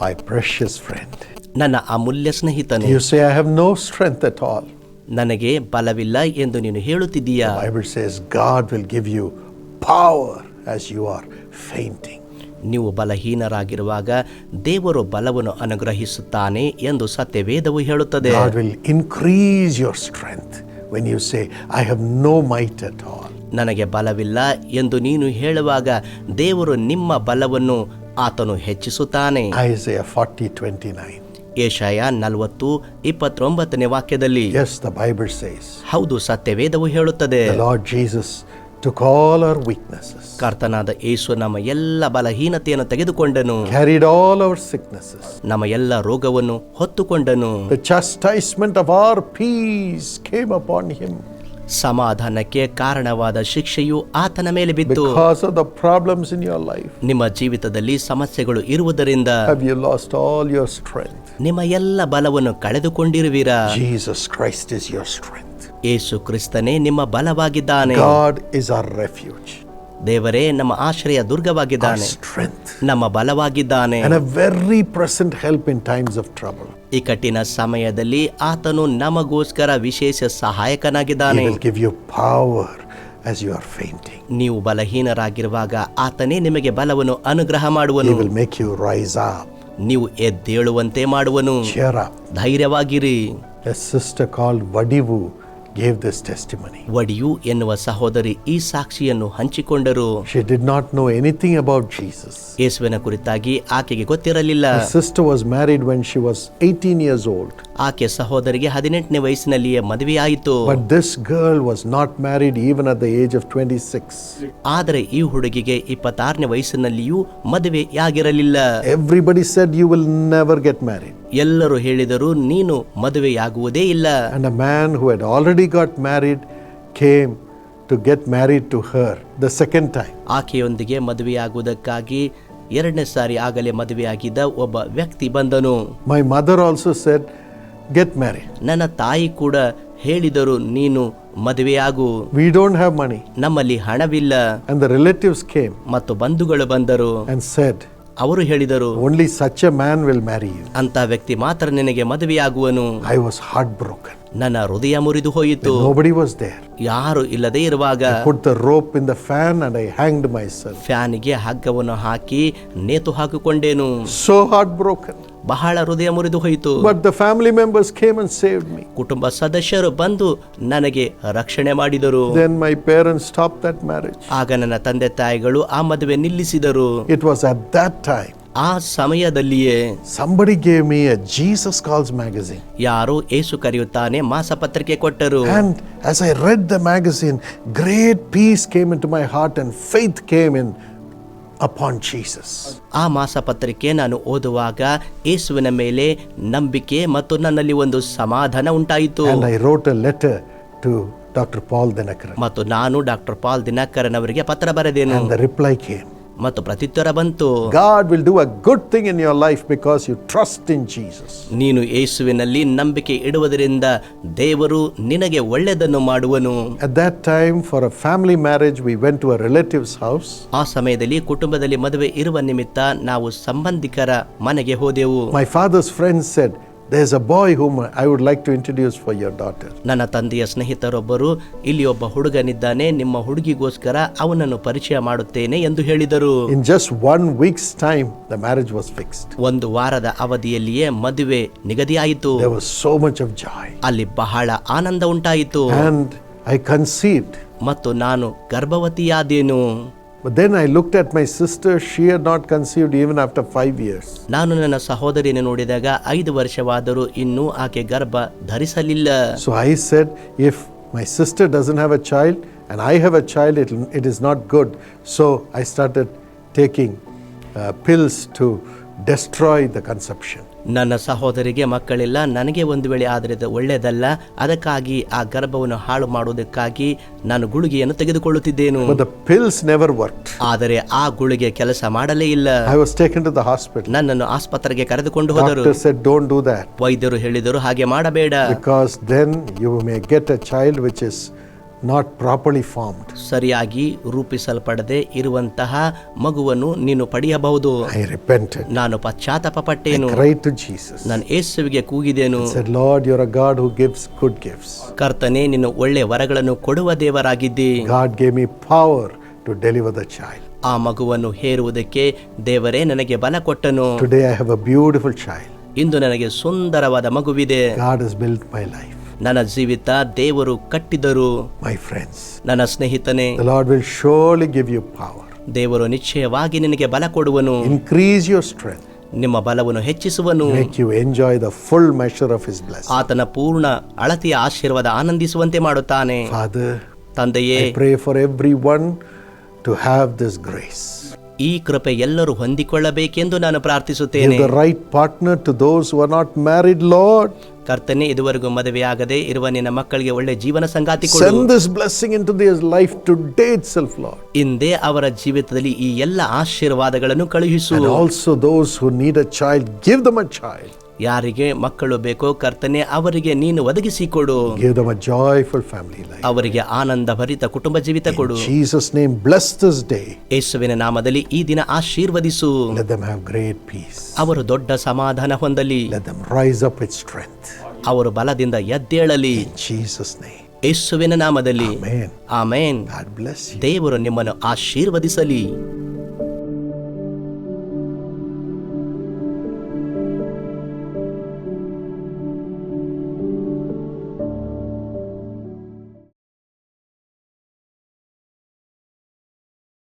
My precious friend. ನನ್ನ ಅಮೂಲ್ಯ ಸ್ನೇಹಿತನು You say, I have no strength at all. ನನಗೆ ಬಲವಿಲ್ಲ ಎಂದು ನೀನು ಹೇಳುತ್ತಿದ್ದೀಯಾ Bible says God will give you power as you are fainting. ನೀವು ಬಲಹೀನರಾಗಿರುವಾಗ ದೇವರು ಬಲವನ್ನು ಅನುಗ್ರಹಿಸುತ್ತಾನೆ ಎಂದು ಸತ್ಯವೇದವು ಹೇಳುತ್ತದೆ God will increase your strength when you say, I have no might at all. ನನಗೆ ಬಲವಿಲ್ಲ ಎಂದು ನೀನು ಹೇಳುವಾಗ ದೇವರು ನಿಮ್ಮ ಬಲವನ್ನು ಆತನು ಹೆಚ್ಚಿಸುತ್ತಾನೆ Isaiah 40 29. ಏಷಯ ನಲವತ್ತು ಇಪ್ಪತ್ತೊಂಬತ್ತನೇ ವಾಕ್ಯದಲ್ಲಿ Yes, the Bible says, ಹೌದು ಸತ್ಯವೇದವು ಹೇಳುತ್ತದೆ the Lord Jesus took all our weaknesses, ಕರ್ತನಾದ ಯೇಸು ನಮ್ಮ ಎಲ್ಲ ಬಲಹೀನತೆಯನ್ನು ತೆಗೆದುಕೊಂಡನು carried all our sicknesses. ನಮ್ಮ ಎಲ್ಲ ರೋಗವನ್ನು ಹೊತ್ತುಕೊಂಡನು The chastisement of our peace came upon him ಸಮಾಧಾನಕ್ಕೆ ಕಾರಣವಾದ ಶಿಕ್ಷೆಯು ಆತನ ಮೇಲೆ ಬಿತ್ತು ನಿಮ್ಮ ಜೀವಿತದಲ್ಲಿ ಸಮಸ್ಯೆಗಳು ಇರುವುದರಿಂದ ನಿಮ್ಮ ಎಲ್ಲ ಬಲವನ್ನು ಕಳೆದುಕೊಂಡಿರುವಿರಾ? ಕ್ರೈಸ್ಟ್ ಇಸ್ ಯೇಸು ಕ್ರಿಸ್ತನೇ ನಿಮ್ಮ ಬಲವಾಗಿದ್ದಾನೆ. ಗಾಡ್ ಇಸ್ ಅವರ್ ರೆಫ್ಯೂಜ್ ದೇವರೇ ನಮ್ಮ ಆಶ್ರಯ ದುರ್ಗವಾಗಿದ್ದಾನೆ. ನಮ್ಮ ಬಲವಾಗಿದ್ದಾನೆ. Very help in times of trouble. ಈ ಕಠಿಣ ಸಮಯದಲ್ಲಿ ಆತನು ನಮಗೋಸ್ಕರ ವಿಶೇಷ ಸಹಾಯಕನಾಗಿದ್ದಾನೆ. Give you power as you are fainting. ನೀವು ಬಲಹೀನರಾಗಿರುವಾಗ ಆತನೇ ನಿಮಗೆ ಬಲವನ್ನು ಅನುಗ್ರಹ ಮಾಡುವನು. Will make you rise up, ನೀವು ಎದ್ದೇಳುವಂತೆ ಮಾಡುವನು. ಧೈರ್ಯವಾಗಿರಿ. Sister called Vadivu gave this testimony. ಒಡಿಯು ಎನ್ನುವ ಸಹೋದರಿ ಈ ಸಾಕ್ಷಿಯನ್ನು ಹಂಚಿಕೊಂಡರು She did not know anything about Jesus. ಯೇಸುವಿನ ಕುರಿತಾಗಿ ಆಕೆಗೆ ಗೊತ್ತಿರಲಿಲ್ಲ Her sister was married when she was 18 years old. ಆಕೆ ಸಹೋದರಿಗೆ ಹದಿನೆಂಟನೇ ವಯಸ್ಸಿನಲ್ಲಿಯೇ ಮದುವೆಯಾಯಿತು But this girl was not married even at the age of 26. ಆದರೆ ಈ ಹುಡುಗಿಗೆ ಇಪ್ಪತ್ತಾರನೇ ವಯಸ್ಸಿನಲ್ಲಿಯೂ ಮದುವೆಯಾಗಿರಲಿಲ್ಲ Everybody said, You will never get married. ಎಲ್ಲರೂ ಹೇಳಿದರು ನೀನು ಮದುವೆಯಾಗುವುದೇ ಇಲ್ಲ. A man who had already got married came to get married to her the second time. ಆಕೆಯೊಂದಿಗೆ ಮದುವೆಯಾಗುವುದಕ್ಕಾಗಿ ಎರಡನೇ ಸಾರಿ ಆಗಲೇ ಮದುವೆಯಾಗಿದ್ದ ಒಬ್ಬ ವ್ಯಕ್ತಿ ಬಂದನು. My mother also said get marry ನನ್ನ ತಾಯಿ ಕೂಡ ಹೇಳಿದರು ನೀನು ಮದುವೆಯಾಗು. We don't have money. ನಮ್ಮಲ್ಲಿ ಹಣವಿಲ್ಲ. And the relatives came. ಮತ್ತು ಬಂಧುಗಳು ಬಂದರು. ಅಂಡ್ said, ಅವರು ಹೇಳಿದರು only such a man will marry ಅಂತ ವ್ಯಕ್ತಿ ಮಾತ್ರ ನಿನಗೆ ಮದುವೆಯಾಗುವನು ವಾಸ್ ಹಾರ್ಟ್ heartbroken. ನನ್ನ ಹೃದಯ ಮುರಿದು ಹೋಯಿತು. ನೋಬಡಿ ವಾಸ್ ದೇರ್ ಯಾರು ಇಲ್ಲದೆ ಇರುವಾಗ put the rope in the fan and I hanged myself ಫ್ಯಾನ್ಗೆ ಹಗ್ಗವನ್ನು ಹಾಕಿ ನೇತು ಹಾಕಿಕೊಂಡೆನು. ಸೋ ಹಾರ್ಟ್ ಬ್ರೋಕನ್ ಬಹಳ ಹೃದಯ ಮುರಿದು ಹೋಯಿತು. But the family members came and save me ಕುಟುಂಬ ಸದಸ್ಯರು ಬಂದು ನನಗೆ ರಕ್ಷಣೆ ಮಾಡಿದರು. Then my parents stop that marriage ಆಗ ನನ್ನ ತಂದೆ ತಾಯಿಗಳು ಆ ಮದುವೆ ನಿಲ್ಲಿಸಿದರು. It was a that time ಆ ಸಮಯದಲ್ಲಿಯೇ somebody gave me a Jesus calls magazine ಯಾರು ಏಸು ಕರೆಯುತ್ತಾನೆ ಮಾಸ ಪತ್ರಿಕೆ ಕೊಟ್ಟರು. And as I read the magazine great peace came into my heart and faith came in upon Jesus ಆ ಮಾಸ ಪತ್ರಿಕೆ ನಾನು ಓದುವಾಗ ಏಸುವಿನ ಮೇಲೆ ನಂಬಿಕೆ ಮತ್ತು ನನ್ನಲ್ಲಿ ಒಂದು ಸಮಾಧಾನ ಉಂಟಾಯಿತು. I wrote letter to doctor Paul Dinakar ಮತ್ತು ನಾನು ಡಾಕ್ಟರ್ ಪಾಲ್ ದಿನಕರನ್ ಅವರಿಗೆ ಪತ್ರ ಬರೆದೇನೆ. ರಿಪ್ಲೈ ಕೇಮ್ ಮತ್ತು ಪ್ರತ್ಯುತ್ತರ ಬಂತು. God will do a good thing in your life because you trust in Jesus ನೀನು ಯೇಸುವಿನಲ್ಲಿ ನಂಬಿಕೆ ಇಡುವುದರಿಂದ ದೇವರು ನಿನಗೆ ಒಳ್ಳೆಯದನ್ನು ಮಾಡುವನು. At that time for a family marriage we went to a relatives house ಆ ಸಮಯದಲ್ಲಿ ಕುಟುಂಬದಲ್ಲಿ ಮದುವೆ ಇರುವ ನಿಮಿತ್ತ ನಾವು ಸಂಬಂಧಿಕರ ಮನೆಗೆ ಹೋದೆವು. My father's friends said, There's a boy whom I would like to introduce for your daughter. ನನ್ನ ತಂದೆಯ ಸ್ನೇಹಿತರೊಬ್ಬರು ಇಲ್ಲಿ ಒಬ್ಬ ಹುಡುಗನಿದ್ದಾನೆ ನಿಮ್ಮ ಹುಡುಗಿಗೋಸ್ಕರ ಅವನನ್ನು ಪರಿಚಯ ಮಾಡುತ್ತೇನೆ ಎಂದು ಹೇಳಿದರು In just one week's time, the marriage was fixed. ಒಂದು ವಾರದ ಅವಧಿಯಲ್ಲಿಯೇ ಮದುವೆ ನಿಗದಿಯಾಯಿತು There was so much of joy. ಅಲ್ಲಿ ಬಹಳ ಆನಂದ ಉಂಟಾಯಿತು And I conceived. ಮತ್ತು ನಾನು ಗರ್ಭವತಿಯಾದೇನು But then I looked at my sister, she had not conceived even after five years. ನಾನು ನನ್ನ ಸಹೋದರಿಯನ್ನು ನೋಡಿದಾಗ ಐದು ವರ್ಷವಾದರೂ ಇನ್ನೂ ಆಕೆ ಗರ್ಭ ಧರಿಸಲಿಲ್ಲ So I said, if my sister doesn't have a child and I have a child, it, it is not good. So I started taking uh, pills to destroy the conception. ನನ್ನ ಸಹೋದರಿಗೆ ಮಕ್ಕಳಿಲ್ಲ ನನಗೆ ಒಂದು ವೇಳೆ ಆದರೆ ಒಳ್ಳೆಯದಲ್ಲ ಅದಕ್ಕಾಗಿ ಆ ಗರ್ಭವನ್ನು ಹಾಳು ಮಾಡುವುದಕ್ಕಾಗಿ ನಾನು ಗುಳಿಗೆಯನ್ನು ತೆಗೆದುಕೊಳ್ಳುತ್ತಿದ್ದೇನು. ಆದರೆ ಆ ಗುಳಿಗೆ ಕೆಲಸ ಮಾಡಲೇ ಇಲ್ಲ. ನನ್ನನ್ನು ಆಸ್ಪತ್ರೆಗೆ ಕರೆದುಕೊಂಡು ಹೋದರು. ವೈದ್ಯರು ಹೇಳಿದರು ಹಾಗೆ ಮಾಡಬೇಡ. Because then you may get a child which is not properly formed ಸರಿಯಾಗಿ ರೂಪಿಸಲ್ಪಡದೆ ಇರುವಂತಹ ಮಗುವನ್ನು ನೀನು ಪಡೆಯಬಹುದು ಐ ರಿಪೆಂಟ್ ನಾನು ಪಶ್ಚಾತ್ತಾಪ ಪಟ್ಟೇನು ರೈಟ್ to Jesus. ನಾನು ಯೇಸುವಿಗೆ ಕೂಗಿದೆನು said Lord, you're a God who gives good gifts. ಕರ್ತನೆ ನೀನು ಒಳ್ಳೆ ವರಗಳನ್ನು ಕೊಡುವ ದೇವರಾಗಿದ್ದಿ God gave me power to deliver the child. ಆ ಮಗುವನ್ನು ಹೇರುವುದಕ್ಕೆ ದೇವರೇ ನನಗೆ ಬಲ ಕೊಟ್ಟನು Today I have a beautiful child. ಇಂದು ನನಗೆ ಸುಂದರವಾದ ಮಗುವಿದೆ God is built my life. ನನ್ನ ಜೀವಿತ ದೇವರು ಕಟ್ಟಿದರು. ಮೈ ಫ್ರೆಂಡ್ಸ್ ನನ್ನ ಸ್ನೇಹಿತನೇ the will will give you power. ದೇವರು ನಿಶ್ಚಯವಾಗಿ ನಿನಗೆ ಬಲ ಕೊಡುವನು. ಇನ್ಕ್ರೀಸ್ ಯುವರ್ ಸ್ಟ್ರೆಂತ್ ನಿಮ್ಮ ಬಲವನ್ನು ಹೆಚ್ಚಿಸುವನು. Enjoy the full measure of His blessing. ಆತನ ಪೂರ್ಣ ಅಳತೆಯ ಆಶೀರ್ವಾದ ಆನಂದಿಸುವಂತೆ ಮಾಡುತ್ತಾನೆ. ತಂದೆಯೇ pray for every one to have this grace ಈ ಕೃಪೆ ಎಲ್ಲರೂ ಹೊಂದಿಕೊಳ್ಳಬೇಕೆಂದು ನಾನು ಪ್ರಾರ್ಥಿಸುತ್ತೇನೆ. Right partner to those those not married Lord. ಕರ್ತನೆ ಇದುವರೆಗೂ ಮದುವೆಯಾಗದೆ ಇರುವ ನಿನ್ನ ಮಕ್ಕಳಿಗೆ ಒಳ್ಳೆ ಜೀವನ ಸಂಗಾತಿ ಕೊಡು Send this blessing into their life today itself, Lord. ಇಂದೇ ಅವರ ಜೀವಿತದಲ್ಲಿ ಈ ಎಲ್ಲ ಆಶೀರ್ವಾದಗಳನ್ನು ಕಳುಹಿಸು And also those who need a child, give them a child. ಯಾರಿಗೆ ಮಕ್ಕಳು ಬೇಕೋ ಕರ್ತನೆ ಅವರಿಗೆ ನೀನು ಒದಗಿಸಿಕೊಡು Give them a joyful family life. ಅವರಿಗೆ ಆನಂದ ಭರಿತ ಕುಟುಂಬ ಜೀವಿತ ಕೊಡು Jesus' name, bless this day. ಯೇಸುವಿನ ನಾಮದಲ್ಲಿ ಈ ದಿನ ಆಶೀರ್ವದಿಸು Let them have great peace. ಅವರು ದೊಡ್ಡ ಸಮಾಧಾನ ಹೊಂದಲಿ Let them rise up with strength. ಅವರು ಬಲದಿಂದ ಎದ್ದೇಳಲಿ In Jesus' name. ಯೇಸುವಿನ ನಾಮದಲ್ಲಿ Amen. Amen God bless you. ದೇವರು ನಿಮ್ಮನ್ನು ಆಶೀರ್ವದಿಸಲಿ